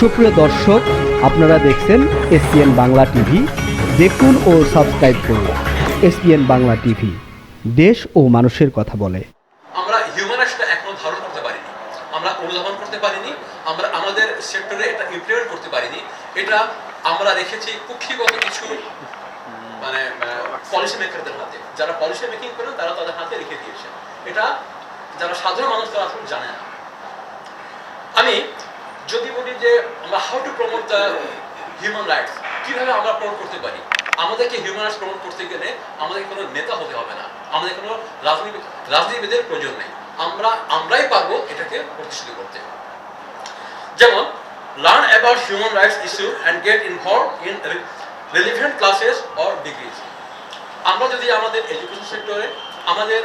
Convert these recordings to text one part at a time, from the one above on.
সুপ্রিয় দর্শক, আপনারা দেখছেন এসপিএন বাংলা টিভি। দেখুন ও সাবস্ক্রাইব করুন এসপিএন বাংলা টিভি। দেশ ও মানুষের কথা বলে। আমরা হিউম্যানাইজটা এখনও ধারণ করতে পারিনি। আমরা অনুধাবন করতে পারিনি। আমরা আমাদের সেক্টরে এটা ইমপ্লিমেন্ট করতে পারিনি। এটা আমরা রেখেছি কুক্ষিগত কিছু মানে পলিসি মেকারদের হাতে। যারা পলিসি মেকিং করেন তারা তাদের হাতে রেখে দিয়েছেন এটা যারা সাধারণ মানুষ, তারা আসলে জানে না। আমি যদি বলি যে, আমরা how to promote the human rights কীভাবে আমরা প্রমোট করতে পারি? আমাদেরকে হিউম্যান রাইটস প্রমোট করতে গেলে আমাদের কোনো নেতা হতে হবে না। আমাদের কোনো রাজনীতি রাজনীতিবিদের প্রয়োজন নেই। আমরা আমরাই পারব এটাকে প্রতিষ্ঠিত করতে। যেমন learn about human rights issue and get involve in relevant classes or degrees আমরা যদি আমাদের এডুকেশন সেক্টরে আমাদের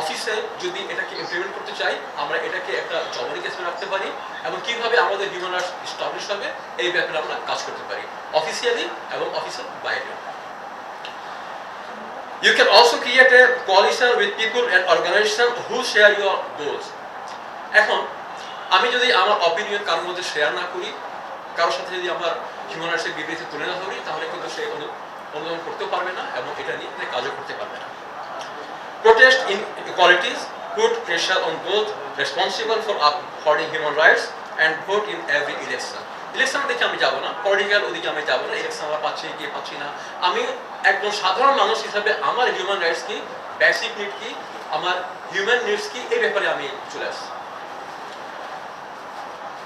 অফিসে যদি এটাকে ইমপ্লিমেন্ট করতে চাই, আমরা এটাকে একটা জবরিক হিসেবে রাখতে পারি এবং কীভাবে আমাদের হিউম্যান রাইটস স্টাবলিশ হবে এই ব্যাপারে আমরা কাজ করতে পারি অফিসিয়ালি এবং অফিসের বাইরে You can also create a coalition with people and organizations who share your goals. এখন আমি যদি আমার অপিনিয়ন কারোর মধ্যে শেয়ার না করি কারোর সাথে যদি আমার হিউম্যান রাইটসের বিবৃতি তুলে না ধরি তাহলে কিন্তু সে অনুদান করতেও পারবে না এবং এটা নিয়ে কাজও করতে পারবে না protest inequalities, put pressure on those responsible for upholding human rights and vote in every election. Election দেখে আমি যাব না পলিটিক্যাল ওদিকে আমি যাব না ইলেকশন আমরা পাচ্ছি কি, পাচ্ছি না। আমি একজন সাধারণ মানুষ হিসাবে আমার হিউম্যান রাইটস কি বেসিক নিড কি, আমার হিউম্যান নিডস কি, এই ব্যাপারে আমি চলে আসছি।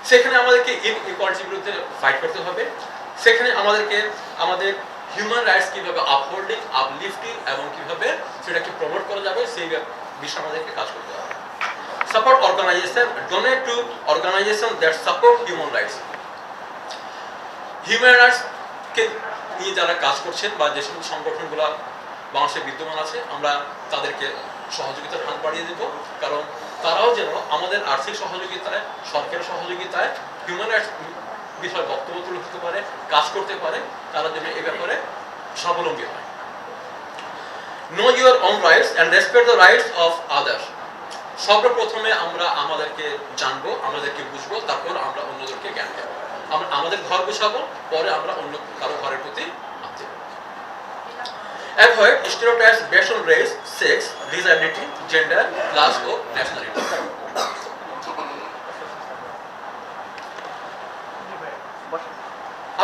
সেখানে আমাদেরকে ইনইকুয়ালিটির বিরুদ্ধে ফাইট করতে হবে। সেখানে আমাদেরকে, আমাদের হিউম্যান রাইটস কীভাবে আপহোল্ডিং আপলিফটিং এবং কীভাবে সেটাকে প্রমোট করা যাবে, সেই বিষয়ে আমাদেরকে কাজ করতে হবে support organisation donate to organisation that support human rights human রাইটসকে নিয়ে যারা কাজ করছেন বা যে সমস্ত সংগঠনগুলো বাংলাদেশে বিদ্যমান আছে, আমরা তাদেরকে সহযোগিতার হাত বাড়িয়ে দেব। কারণ তারাও যেন আমাদের আর্থিক সহযোগিতায় সরকারের সহযোগিতায় হিউম্যান রাইটস বিষয়ে বক্তব্য তুলে ধরতে পারে, কাজ করতে পারে, তারা যেন এ ব্যাপারে স্বাবলম্বী হয়। Know your own rights and respect the rights of others সর্বপ্রথমে আমরা আমাদেরকে জানব, আমাদেরকে বুঝব, তারপর আমরা অন্যদেরকে জ্ঞান দেবো। আমরা আমাদের ঘর গুছাবো, পরে আমরা অন্য কারও ঘরের প্রতি.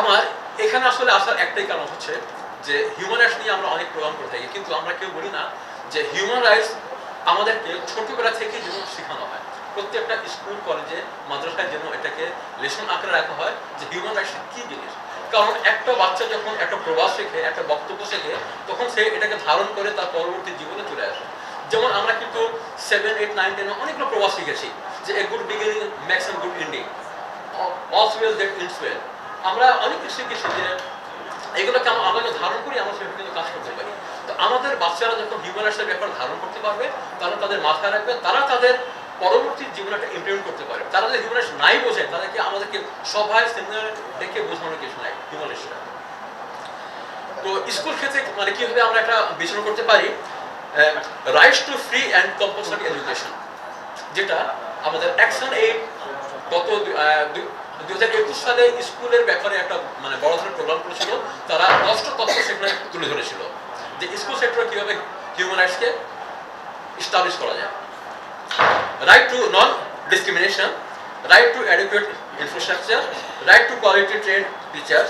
আমার এখানে আসলে আসার একটাই কারণ হচ্ছে যে হিউম্যান রাইটস নিয়ে আমরা অনেক প্রোগ্রাম করে থাকি, কিন্তু আমরা কেউ বলি না যে হিউম্যান রাইটস আমাদেরকে ছোটবেলা থেকে যেন শেখানো হয়। প্রত্যেকটা স্কুল কলেজে মাদ্রাসায় যেন এটাকে লেসন আকারে রাখা হয় যে হিউম্যান রাইটস কি জিনিস? কারণ একটা বাচ্চা যখন একটা প্রবাস শেখে, একটা বক্তব্য শেখে, তখন সে এটাকে ধারণ করে তার পরবর্তী জীবনে চলে আসে। যেমন আমরা কিন্তু সেভেন এইট নাইন টেনে অনেকগুলো প্রবাস শিখেছি যে a good beginning makes and good ending all's well that ends well আমরা অনেক কিছু শিখেছি যে এগুলোকে আমরা যখন ধারণ করি আমরা সেভাবে কিন্তু কাজ করতে পারি তো আমাদের বাচ্চারা যখন হিউম্যান রাইটসের ব্যাপার ধারণ করতে পারবে তারা তাদের মাথায় রাখবে, তারা তাদের পরবর্তী জীবনে একটা ইমপ্লিমেন্ট করতে পারে। তারা যদি হিউম্যান নাই বোঝে, তাদেরকে আমাদেরকে সবাই সেমিনার ডেকে বোঝানোর কিছু নাই হিউম্যান তো স্কুল ক্ষেত্রে মানে কীভাবে আমরা একটা বিচরণ করতে পারি? Rights to free and compulsory education যেটা আমাদের অ্যাকশন এইড গত দু হাজার একুশ সালে স্কুলের ব্যাপারে একটা মানে বড় ধরনের প্রোগ্রাম করেছিল, তারা দশটা তথ্য সেখানে তুলে ধরেছিল। যে স্কুল সেক্টরে কীভাবে হিউম্যান রাইটসকে স্টাবলিশ করা যায়। Right to non discrimination right to adequate infrastructure right to quality train teacher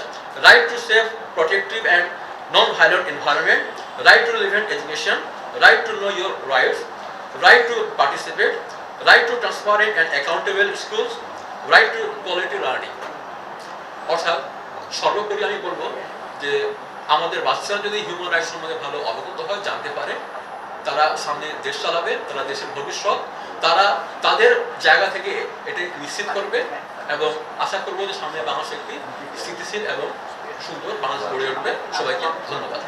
right to safe protective and non violent environment right to relevant education right to know your rights right to participate right to transparent and accountable schools right to quality learning অর্থাৎ সর্বোপরি আমি বলব যে আমাদের বাচ্চারা যদি human rights সম্বন্ধে ভালো অবগত হয়, জানতে পারে, তারা সামনে দেশ চালাবে, তারা দেশের ভবিষ্যৎ, তারা তাদের জায়গা থেকে এটি নিশ্চিত করবে এবং আশা করব যে সামনে বাংলাদেশ একটি স্থিতিশীল এবং সুন্দর বাংলাদেশ গড়ে উঠবে। সবাইকে ধন্যবাদ।